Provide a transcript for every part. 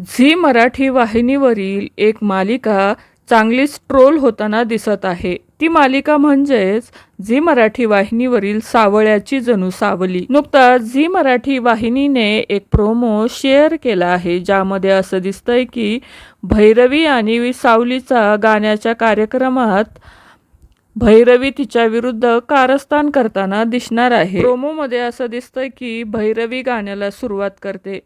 Zee Marathi वाहिनीवरील एक मालिका चांगलीच ट्रोल होताना दिसत आहे. ती मालिका म्हणजेच झी मराठी वाहिनीवरील सावळ्याची जणू सावली. नुकताच झी मराठी वाहिनीने एक प्रोमो शेअर केला आहे ज्यामध्ये असं दिसतंय की भैरवी आणि सावलीचा गाण्याच्या कार्यक्रमात भैरवी तिच्या विरुद्ध कारस्थान करताना दिसणार आहे. प्रोमोमध्ये असं दिसतंय की भैरवी गाण्याला सुरुवात करते.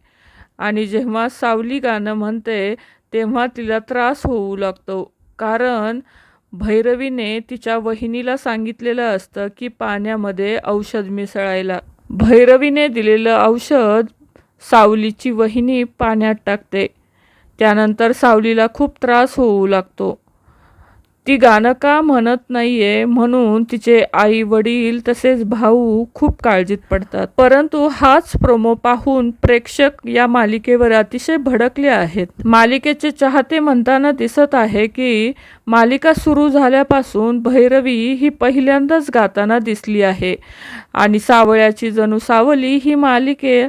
आणि जेव्हा सावली गाणं म्हणते तेव्हा तिला त्रास होऊ लागतो. कारण भैरवीने तिच्या वहिनीला सांगितलेलं असतं की पाण्यामध्ये औषध मिसळायला. भैरवीने दिलेलं औषध सावलीची वहिनी पाण्यात टाकते. त्यानंतर सावलीला खूप त्रास होऊ लागतो. ती गाणं का म्हणत नाहीये म्हणून तिचे आई वडील तसेच भाऊ खूप काळजीत पडतात. परंतु हाच प्रोमो पाहून प्रेक्षक या मालिकेवर अतिशय भडकले आहेत. मालिकेचे चाहते म्हणताना दिसत आहे की मालिका सुरू झाल्यापासून भैरवी ही पहिल्यांदाच गाताना दिसली आहे. आणि सावळ्याची जणू सावली ही मालिके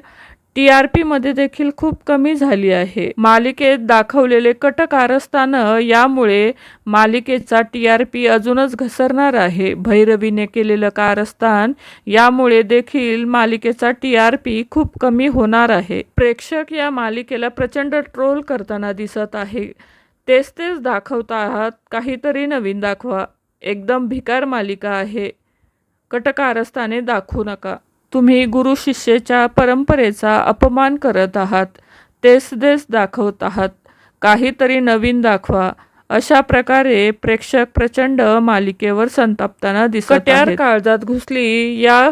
टी आर पीमध्ये देखील खूप कमी झाली आहे. मालिकेत दाखवलेले कट कारस्थानं यामुळे मालिकेचा टी आर पी अजूनच घसरणार आहे. भैरवीने केलेलं कारस्थान यामुळे देखील मालिकेचा टी आर पी खूप कमी होणार आहे. प्रेक्षक या मालिकेला प्रचंड ट्रोल करताना दिसत आहे. तेच तेच दाखवत आहात काहीतरी नवीन दाखवा. एकदम भिकार मालिका आहे. कटकारस्थाने दाखवू नका. तुम्ही गुरु शिष्येच्या परंपरेचा अपमान करत आहात तेच तेच दाखवत आहात. काहीतरी नवीन दाखवा. अशा प्रकारे प्रेक्षक प्रचंड मालिकेवर संतापताना दिसत काळजात घुसली. या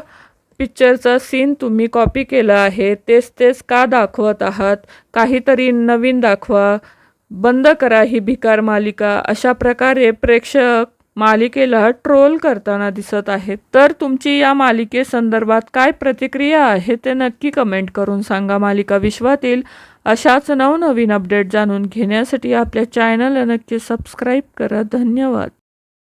पिक्चरचा सीन तुम्ही कॉपी केला आहे. तेच तेच का दाखवत आहात? काहीतरी नवीन दाखवा. बंद करा ही भिकार मालिका. अशा प्रकारे प्रेक्षक मालिकेला ट्रोल करताना दिसत आहेत. तर तुमची या मालिकेसंदर्भात काय प्रतिक्रिया आहे ते नक्की कमेंट करून सांगा मालिका विश्वातील. अशाच नवनवीन अपडेट जाणून घेण्यासाठी आपल्या चॅनलला नक्की सबस्क्राईब करा. धन्यवाद.